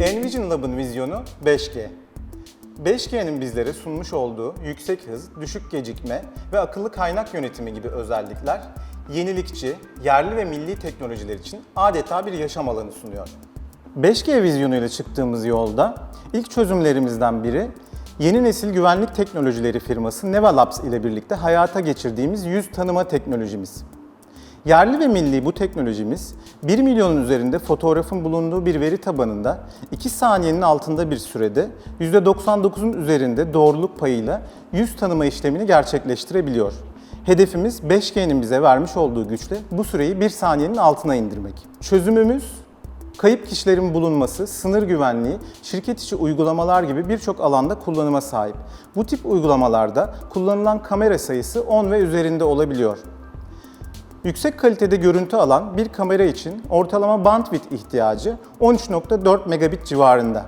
Envision Lab'ın vizyonu 5G. 5G'nin bizlere sunmuş olduğu yüksek hız, düşük gecikme ve akıllı kaynak yönetimi gibi özellikler yenilikçi, yerli ve milli teknolojiler için adeta bir yaşam alanı sunuyor. 5G vizyonuyla çıktığımız yolda ilk çözümlerimizden biri yeni nesil güvenlik teknolojileri firması Neva Labs ile birlikte hayata geçirdiğimiz yüz tanıma teknolojimiz. Yerli ve milli bu teknolojimiz 1 milyonun üzerinde fotoğrafın bulunduğu bir veri tabanında 2 saniyenin altında bir sürede %99'un üzerinde doğruluk payıyla yüz tanıma işlemini gerçekleştirebiliyor. Hedefimiz 5G'nin bize vermiş olduğu güçle bu süreyi 1 saniyenin altına indirmek. Çözümümüz Kayıp kişilerin bulunması, sınır güvenliği, şirket içi uygulamalar gibi birçok alanda kullanıma sahip. Bu tip uygulamalarda kullanılan kamera sayısı 10 ve üzerinde olabiliyor. Yüksek kalitede görüntü alan bir kamera için ortalama bandwidth ihtiyacı 13.4 megabit civarında.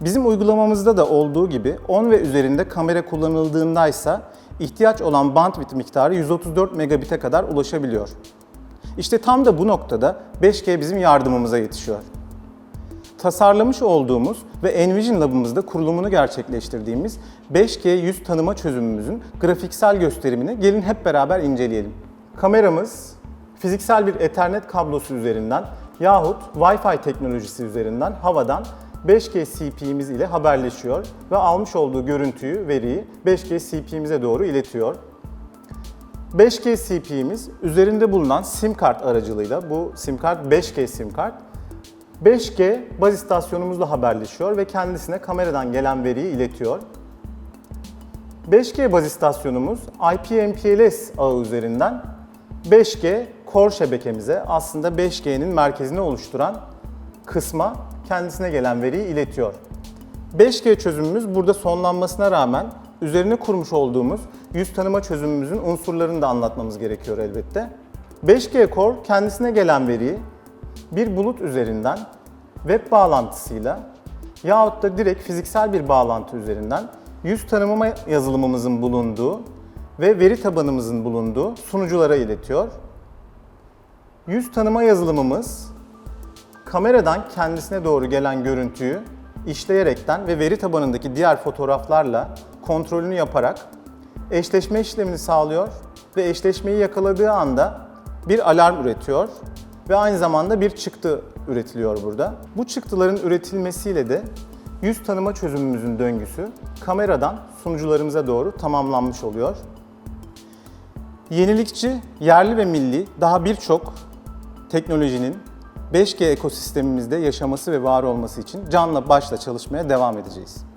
Bizim uygulamamızda da olduğu gibi 10 ve üzerinde kamera kullanıldığında ise ihtiyaç olan bandwidth miktarı 134 megabit'e kadar ulaşabiliyor. İşte tam da bu noktada 5G bizim yardımımıza yetişiyor. Tasarlamış olduğumuz ve Envision Lab'ımızda kurulumunu gerçekleştirdiğimiz 5G yüz tanıma çözümümüzün grafiksel gösterimini gelin hep beraber inceleyelim. Kameramız fiziksel bir Ethernet kablosu üzerinden yahut Wi-Fi teknolojisi üzerinden havadan 5G CP'miz ile haberleşiyor ve almış olduğu görüntüyü, veriyi 5G CP'mize doğru iletiyor. 5G CP'miz üzerinde bulunan SIM kart aracılığıyla bu SIM kart 5G SIM kart 5G baz istasyonumuzla haberleşiyor ve kendisine kameradan gelen veriyi iletiyor. 5G baz istasyonumuz IP-MPLS ağı üzerinden 5G core şebekemize aslında 5G'nin merkezini oluşturan kısma kendisine gelen veriyi iletiyor. 5G çözümümüz burada sonlanmasına rağmen üzerine kurmuş olduğumuz yüz tanıma çözümümüzün unsurlarını da anlatmamız gerekiyor elbette. 5G Core kendisine gelen veriyi bir bulut üzerinden web bağlantısıyla yahut da direkt fiziksel bir bağlantı üzerinden yüz tanımama yazılımımızın bulunduğu ve veri tabanımızın bulunduğu sunuculara iletiyor. Yüz tanıma yazılımımız kameradan kendisine doğru gelen görüntüyü işleyerekten ve veri tabanındaki diğer fotoğraflarla kontrolünü yaparak eşleşme işlemini sağlıyor ve eşleşmeyi yakaladığı anda bir alarm üretiyor ve aynı zamanda bir çıktı üretiliyor burada. Bu çıktıların üretilmesiyle de yüz tanıma çözümümüzün döngüsü kameradan sunucularımıza doğru tamamlanmış oluyor. Yenilikçi, yerli ve milli daha birçok teknolojinin 5G ekosistemimizde yaşaması ve var olması için canla başla çalışmaya devam edeceğiz.